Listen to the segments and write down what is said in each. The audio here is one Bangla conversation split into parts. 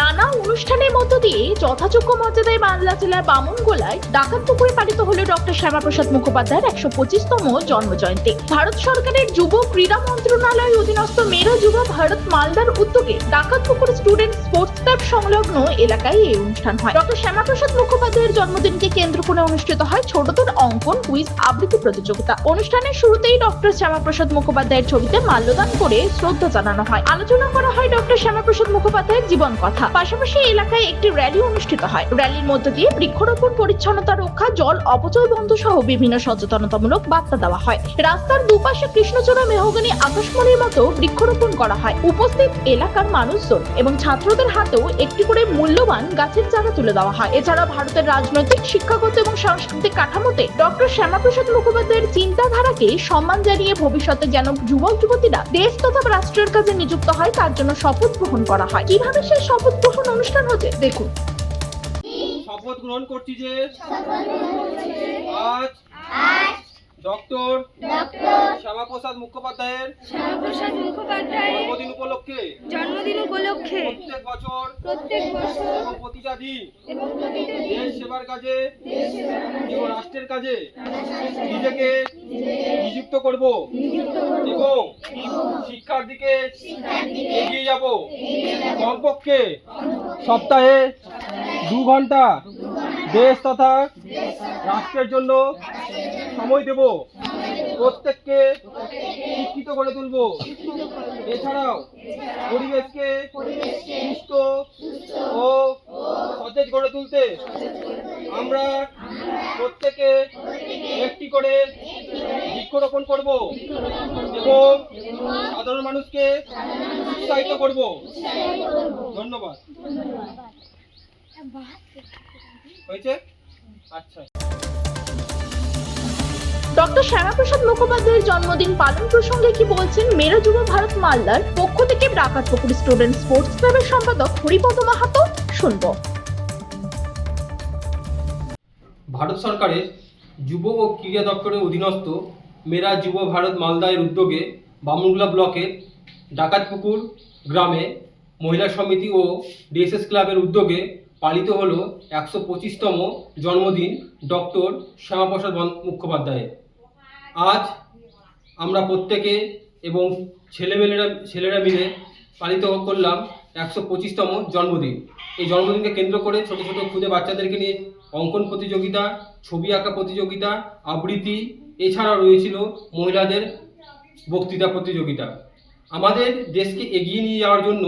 নানা অনুষ্ঠানের মধ্য দিয়ে যথাযোগ্য মর্যাদায় মালদা জেলার বামনগোলায় ডাকাত পুকুরে পালিত হলো ডক্টর শ্যামাপ্রসাদ মুখোপাধ্যায়ের একশো পঁচিশতম জন্মজয়ন্তী। ভারত সরকারের যুব ক্রীড়া মন্ত্রণালয় অধীনস্থ মেরা যুব ভারত মালদার উদ্যোগে ডাকাত পুকুর স্টুডেন্ট স্পোর্টস ক্লাব সংলগ্ন এলাকায় এই অনুষ্ঠান হয়। ডক্টর শ্যামাপ্রসাদ মুখোপাধ্যায়ের জন্মদিনকে কেন্দ্র করে অনুষ্ঠিত হয় ছোটদের অঙ্কন কুইজ আবৃত্তি প্রতিযোগিতা। অনুষ্ঠানের শুরুতেই ডক্টর শ্যামাপ্রসাদ মুখোপাধ্যায়ের ছবিতে মাল্যদান করে শ্রদ্ধা জানানো হয়। আলোচনা করা হয় ডক্টর শ্যামাপ্রসাদ মুখোপাধ্যায়ের জীবন কথা। পাশাপাশি এলাকায় একটি র্যালি অনুষ্ঠিত হয়। র্যালির মধ্য দিয়ে বৃক্ষরোপণ, পরিচ্ছন্নতা রক্ষা, জল অপচয় বন্ধ সহ বিভিন্ন সচেতনতামূলক বার্তা দেওয়া হয়। রাস্তার দুপাশে কৃষ্ণচূড়া, মেহগনি, আকাশমণির মতো বৃক্ষরোপণ করা হয়। উপস্থিত এলাকার মানুষজন এবং ছাত্রদের হাতেও একটি করে মূল্যবান গাছের চারা তুলে দেওয়া হয়। এছাড়া ভারতের রাজনৈতিক, শিক্ষাগত এবং সাংস্কৃতিক কাঠামোতে ডক্টর শ্যামাপ্রসাদ মুখোপাধ্যায়ের চিন্তাধারাকে সম্মান জানিয়ে ভবিষ্যতে যেন যুবক যুবতীরা দেশ তথা রাষ্ট্রের কাজে নিযুক্ত হয়, তার জন্য শপথ গ্রহণ করা হয়। কীভাবে সেই শপথ গ্রহণ অনুষ্ঠান হচ্ছে দেখুন। শপথ গ্রহণ করছি যে আজ ডক্টর শ্যামাপ্রসাদ মুখোপাধ্যায়ের শ্যামাপ্রসাদ মুখোপাধ্যায়ের জন্মদিন উপলক্ষে। জন্মদিন উপলক্ষে প্রত্যেক বছর প্রত্যেক বছর এবং প্রতিটা দিন এবং প্রতিটা দিন দেশ সেবার কাজে এবং রাষ্ট্রের কাজে নিজেকে নিযুক্ত করব। এবং শিক্ষার দিকে এগিয়ে যাব। কমপক্ষে সপ্তাহে দু ঘণ্টা দেশ তথা রাষ্ট্রের জন্য সময় দেব। প্রত্যেককে শিক্ষিত করে তুলব। এছাড়াও পরিবেশকে সুস্থ ও সতেজ করে তুলতে আমরা প্রত্যেকে একটি করে বৃক্ষরোপণ করব এবং সাধারণ মানুষকে উৎসাহিত করব। ধন্যবাদ। হয়েছে? আচ্ছা। ডক্টর শ্যামাপ্রসাদ মুখোপাধ্যায়ের জন্মদিন পালন প্রসঙ্গে কি বলছেন মেরা যুব ভারত মালদার পক্ষ থেকে ডাকাত পুকুর স্টুডেন্ট স্পোর্টস ক্লাবের সম্পাদক হরিপদ মাহাতো শুনব। ভারত সরকারের যুব ও ক্রীড়া দপ্তরের অধীনস্থ মেরা যুব ভারত মালদায়ের উদ্যোগে বামুনগুলা ব্লকের ডাকাতপুকুর গ্রামে মহিলা সমিতি ও ডিএসএস ক্লাবের উদ্যোগে পালিত হলো একশো পঁচিশতম জন্মদিন ডক্টর শ্যামাপ্রসাদ মুখোপাধ্যায়ের। আজ আমরা প্রত্যেকে এবং ছেলেমেয়েরা ছেলেরা মিলে পালিত করলাম একশো পঁচিশতম জন্মদিন। এই জন্মদিনকে কেন্দ্র করে ছোট ছোট খুদে বাচ্চাদেরকে নিয়ে অঙ্কন প্রতিযোগিতা, ছবি আঁকা প্রতিযোগিতা, আবৃত্তি, এছাড়াও রয়েছিল মহিলাদের বক্তৃতা প্রতিযোগিতা। আমাদের দেশকে এগিয়ে নিয়ে যাওয়ার জন্য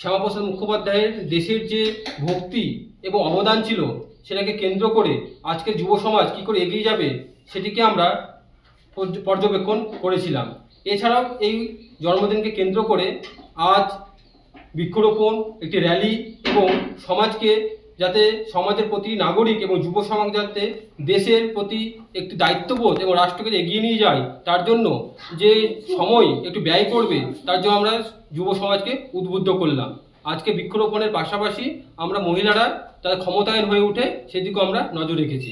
শ্যামাপ্রসাদ মুখোপাধ্যায়ের দেশের যে ভক্তি এবং অবদান ছিল, সেটাকে কেন্দ্র করে আজকে যুব সমাজ কী করে এগিয়ে যাবে, সেটিকে আমরা পর্যবেক্ষণ করেছিলাম। এছাড়াও এই জন্মদিনকে কেন্দ্র করে আজ বৃক্ষরোপণ, একটি র্যালি এবং সমাজকে যাতে সমাজের প্রতি নাগরিক এবং যুব সমাজ যাতে দেশের প্রতি একটি দায়িত্ববোধ এবং রাষ্ট্রকে এগিয়ে নিয়ে যায়, তার জন্য যে সময় একটু ব্যয় করবে, তার জন্য আমরা যুব সমাজকে উদ্বুদ্ধ করলাম। আজকে বৃক্ষরোপণের পাশাপাশি আমরা মহিলারা তাদের ক্ষমতায়ন হয়ে উঠে, সেদিকেও আমরা নজর রেখেছি।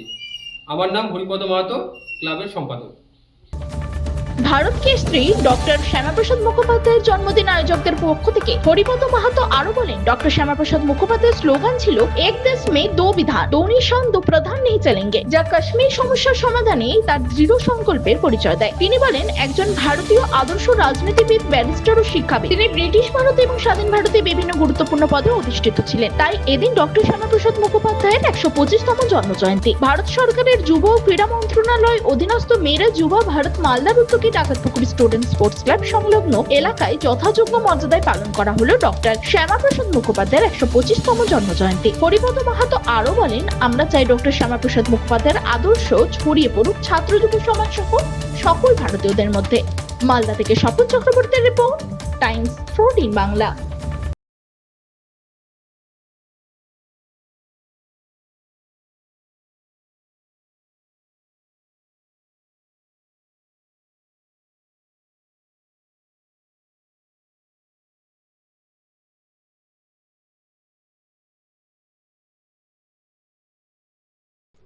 আমার নাম হরিপদ মাহাতো, ক্লাবের সম্পাদক। ভারত কেশরী ডক্টর শ্যামাপ্রসাদ মুখোপাধ্যায়ের জন্মদিন আয়োজকদের পক্ষ থেকে হরিপদ মাহাতো আরও বলেন, ডক্টর শ্যামাপ্রসাদ মুখোপাধ্যায়ের স্লোগান ছিল, এক দেশ মে দো বিধান দো নিশান দো প্রধান নেই চলেঙ্গে। যা কাশ্মীর সমস্যার সমাধানে তার দৃঢ় সংকল্পের পরিচয় দেয়। তিনি বলেন, একজন ভারতীয় আদর্শ রাজনীতিবিদ, ব্যারিস্টার ও শিক্ষাবিদ। তিনি ব্রিটিশ ভারত এবং স্বাধীন ভারতে বিভিন্ন গুরুত্বপূর্ণ পদে অধিষ্ঠিত ছিলেন। তাই এদিন ডক্টর শ্যামাপ্রসাদ মুখোপাধ্যায়ের একশো পঁচিশতম জন্ম জয়ন্তী ভারত সরকারের যুব ও ক্রীড়া মন্ত্রণালয় অধীনস্থ মেয়েরা যুবা ভারত মালদার উদ্যোগে ডাকাতপুকুর স্টুডেন্ট স্পোর্টস ক্লাব সংলগ্ন এলাকায় যথাযোগ্য মর্যাদায় পালন করা হলো ডক্টর শ্যামাপ্রসাদ মুখোপাধ্যায়ের একশো পঁচিশতম জন্মজয়ন্তী। হরিপদ মাহাতো আরও বলেন, আমরা চাই ডক্টর শ্যামাপ্রসাদ মুখোপাধ্যায়ের আদর্শ ছড়িয়ে পড়ুক ছাত্র যুব সমাজ সহ সকল ভারতীয়দের মধ্যে। মালদা থেকে স্বপন চক্রবর্তীর রিপোর্ট টাইমস ফোরটিন বাংলা।